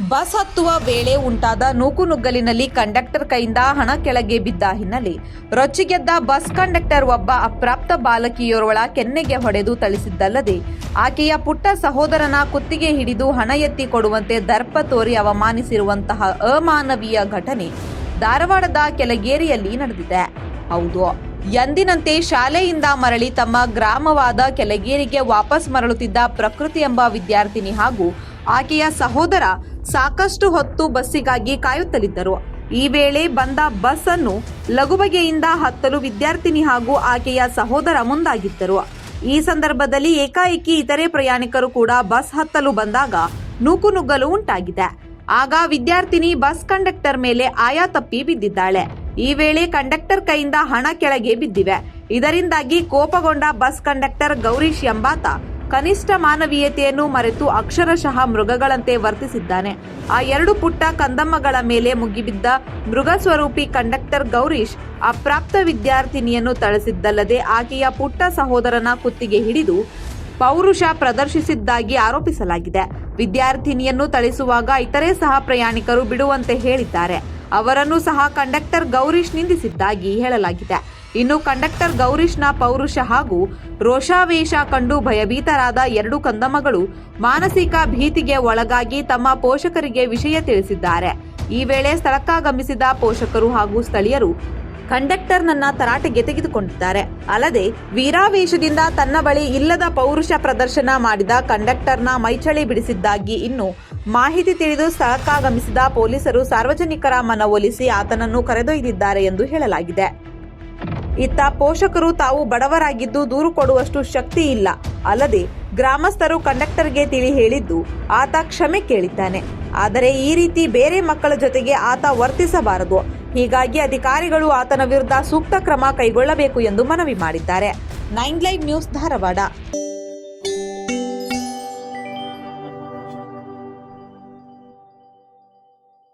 Bus ಹತ್ತುವ ವೇಳೆ ಉಂಟಾದ ನೂಕುನುಗ್ಗಲಿನಲ್ಲಿ ಕಂಡಕ್ಟರ್ ಕೈಯಿಂದ ಹಣ ಕೆಳಗೆ ಬಿದ್ದ ಹಿನ್ನೆಲೆ ರೊಚ್ಚಿಗೆದ್ದ ಬಸ್ ಕಂಡಕ್ಟರ್ ಒಬ್ಬ ಅಪ್ರಾಪ್ತ ಬಾಲಕಿಯೋರ್ವಳ ಕೆನ್ನೆಗೆ ಹೊಡೆದು ಥಳಿಸಿದ್ದಲ್ಲದೆ ಆಕೆಯ ಪುಟ್ಟ ಸಹೋದರನ ಕುತ್ತಿಗೆ ಹಿಡಿದು ಹಣ ಎತ್ತಿ ಕೊಡುವಂತೆ ದರ್ಪ ತೋರಿ ಅವಮಾನಿಸಿರುವಂತಹ ಅಮಾನವೀಯ ಘಟನೆ ಧಾರವಾಡದ ಕೆಲಗೇರಿಯಲ್ಲಿ ನಡೆದಿದೆ. ಹೌದು, ಎಂದಿನಂತೆ ಶಾಲೆಯಿಂದ ಮರಳಿ ತಮ್ಮ ಗ್ರಾಮವಾದ ಕೆಲಗೇರಿಗೆ ವಾಪಸ್ ಮರಳುತ್ತಿದ್ದ ಪ್ರಕೃತಿ ಎಂಬ ವಿದ್ಯಾರ್ಥಿನಿ ಹಾಗೂ ಆಕೆಯ ಸಹೋದರ ಸಾಕಷ್ಟು ಹೊತ್ತು ಬಸ್ಸಿಗಾಗಿ ಕಾಯುತ್ತಲಿದ್ದರು. ಈ ವೇಳೆ ಬಂದ ಬಸ್ ಅನ್ನು ಲಘುಬಗೆಯಿಂದ ಹತ್ತಲು ವಿದ್ಯಾರ್ಥಿನಿ ಹಾಗೂ ಆಕೆಯ ಸಹೋದರ ಮುಂದಾಗಿದ್ದರು. ಈ ಸಂದರ್ಭದಲ್ಲಿ ಏಕಾಏಕಿ ಇತರೆ ಪ್ರಯಾಣಿಕರು ಕೂಡ ಬಸ್ ಹತ್ತಲು ಬಂದಾಗ ನೂಕುನುಗ್ಗಲು ಉಂಟಾಗಿದೆ. ಆಗ ವಿದ್ಯಾರ್ಥಿನಿ ಬಸ್ ಕಂಡಕ್ಟರ್ ಮೇಲೆ ಆಯಾ ತಪ್ಪಿ ಬಿದ್ದಿದ್ದಾಳೆ. ಈ ವೇಳೆ ಕಂಡಕ್ಟರ್ ಕೈಯಿಂದ ಹಣ ಕೆಳಗೆ ಬಿದ್ದಿವೆ. ಇದರಿಂದಾಗಿ ಕೋಪಗೊಂಡ ಬಸ್ ಕಂಡಕ್ಟರ್ ಗೌರೀಶ್ ಎಂಬಾತ ಕನಿಷ್ಠ ಮಾನವೀಯತೆಯನ್ನು ಮರೆತು ಅಕ್ಷರಶಃ ಮೃಗಗಳಂತೆ ವರ್ತಿಸಿದ್ದಾನೆ. ಆ ಎರಡು ಪುಟ್ಟ ಕಂದಮ್ಮಗಳ ಮೇಲೆ ಮುಗಿಬಿದ್ದ ಮೃಗ ಸ್ವರೂಪಿ ಕಂಡಕ್ಟರ್ ಗೌರೀಶ್ ಅಪ್ರಾಪ್ತ ವಿದ್ಯಾರ್ಥಿನಿಯನ್ನು ಥಳಿಸಿದ್ದಲ್ಲದೆ ಆಕೆಯ ಪುಟ್ಟ ಸಹೋದರನ ಕುತ್ತಿಗೆ ಹಿಡಿದು ಪೌರುಷ ಪ್ರದರ್ಶಿಸಿದ್ದಾಗಿ ಆರೋಪಿಸಲಾಗಿದೆ. ವಿದ್ಯಾರ್ಥಿನಿಯನ್ನು ಥಳಿಸುವಾಗ ಇತರೆ ಸಹ ಪ್ರಯಾಣಿಕರು ಬಿಡುವಂತೆ ಹೇಳಿದ್ದಾರೆ. ಅವರನ್ನು ಸಹ ಕಂಡಕ್ಟರ್ ಗೌರೀಶ್ ನಿಂದಿಸಿದ್ದಾಗಿ ಹೇಳಲಾಗಿದೆ. ಇನ್ನು ಕಂಡಕ್ಟರ್ ಗೌರೀಶ್ನ ಪೌರುಷ ಹಾಗೂ ರೋಷಾವೇಶ ಕಂಡು ಭಯಭೀತರಾದ ಎರಡು ಕಂದಮಗಳು ಮಾನಸಿಕ ಭೀತಿಗೆ ಒಳಗಾಗಿ ತಮ್ಮ ಪೋಷಕರಿಗೆ ವಿಷಯ ತಿಳಿಸಿದ್ದಾರೆ. ಈ ವೇಳೆ ಸ್ಥಳಕ್ಕಾಗಮಿಸಿದ ಪೋಷಕರು ಹಾಗೂ ಸ್ಥಳೀಯರು ಕಂಡಕ್ಟರ್ನನ್ನ ತರಾಟೆಗೆ ತೆಗೆದುಕೊಂಡಿದ್ದಾರೆ. ಅಲ್ಲದೆ ವೀರಾವೇಶದಿಂದ ತನ್ನ ಬಳಿ ಇಲ್ಲದ ಪೌರುಷ ಪ್ರದರ್ಶನ ಮಾಡಿದ ಕಂಡಕ್ಟರ್ನ ಮೈಚಳಿ ಬಿಡಿಸಿದ್ದಾಗಿ ಇನ್ನು ಮಾಹಿತಿ ತಿಳಿದು ಸ್ಥಳಕ್ಕಾಗಮಿಸಿದ ಪೊಲೀಸರು ಸಾರ್ವಜನಿಕರ ಮನವೊಲಿಸಿ ಆತನನ್ನು ಕರೆದೊಯ್ದಿದ್ದಾರೆ ಎಂದು ಹೇಳಲಾಗಿದೆ. ಇತ್ತ ಪೋಷಕರು ತಾವು ಬಡವರಾಗಿದ್ದು ದೂರು ಕೊಡುವಷ್ಟು ಶಕ್ತಿ ಇಲ್ಲ. ಅಲ್ಲದೆ ಗ್ರಾಮಸ್ಥರು ಕಂಡಕ್ಟರ್ಗೆ ತಿಳಿ ಹೇಳಿದ್ದು ಆತ ಕ್ಷಮೆ ಕೇಳಿದ್ದಾನೆ. ಆದರೆ ಈ ರೀತಿ ಬೇರೆ ಮಕ್ಕಳ ಜೊತೆಗೆ ಆತ ವರ್ತಿಸಬಾರದು. ಹೀಗಾಗಿ ಅಧಿಕಾರಿಗಳು ಆತನ ವಿರುದ್ಧ ಸೂಕ್ತ ಕ್ರಮ ಕೈಗೊಳ್ಳಬೇಕು ಎಂದು ಮನವಿ ಮಾಡಿದ್ದಾರೆ. Nine live news Dharwad.